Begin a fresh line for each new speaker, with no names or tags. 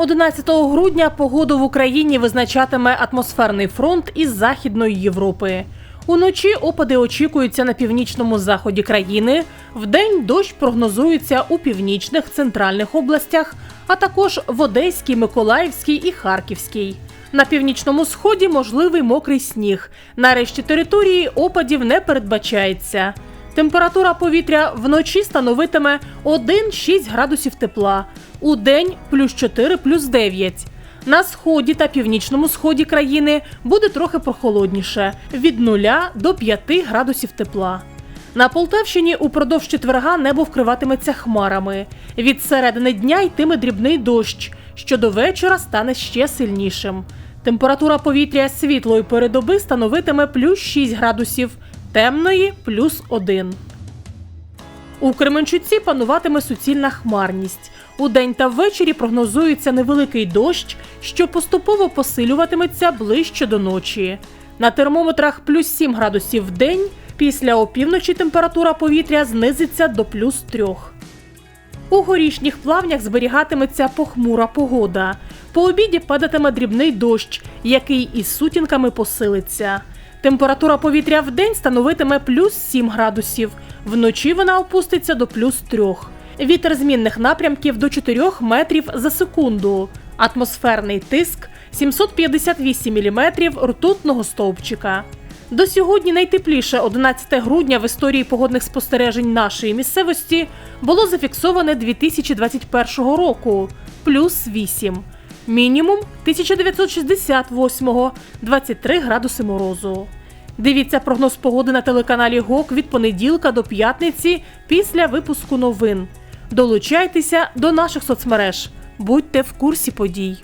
11 грудня погоду в Україні визначатиме атмосферний фронт із Західної Європи. Уночі опади очікуються на північному заході країни. Вдень дощ прогнозується у північних центральних областях, а також в Одеській, Миколаївській і Харківській. На північному сході можливий мокрий сніг. На решті території опадів не передбачається. Температура повітря вночі становитиме 1-6 градусів тепла, у день плюс 4 плюс 9. На сході та північному сході країни буде трохи прохолодніше від 0 до 5 градусів тепла. На Полтавщині упродовж четверга небо вкриватиметься хмарами. Від середини дня йтиме дрібний дощ, що до вечора стане ще сильнішим. Температура повітря світлої передоби становитиме плюс 6 градусів, темної плюс 1. У Кременчуці пануватиме суцільна хмарність. У день та ввечері прогнозується невеликий дощ, що поступово посилюватиметься ближче до ночі. На термометрах плюс 7 градусів в день, після опівночі температура повітря знизиться до плюс 3. У горішніх плавнях зберігатиметься похмура погода. По обіді падатиме дрібний дощ, який із сутінками посилиться. Температура повітря в день становитиме плюс 7 градусів. Вночі вона опуститься до плюс 3. Вітер змінних напрямків до 4 метрів за секунду. Атмосферний тиск 758 міліметрів ртутного стовпчика. До сьогодні найтепліше 11 грудня в історії погодних спостережень нашої місцевості було зафіксоване 2021 року плюс 8. Мінімум 1968 23 градуси морозу. Дивіться прогноз погоди на телеканалі ГОК від понеділка до п'ятниці після випуску новин. Долучайтеся до наших соцмереж. Будьте в курсі подій.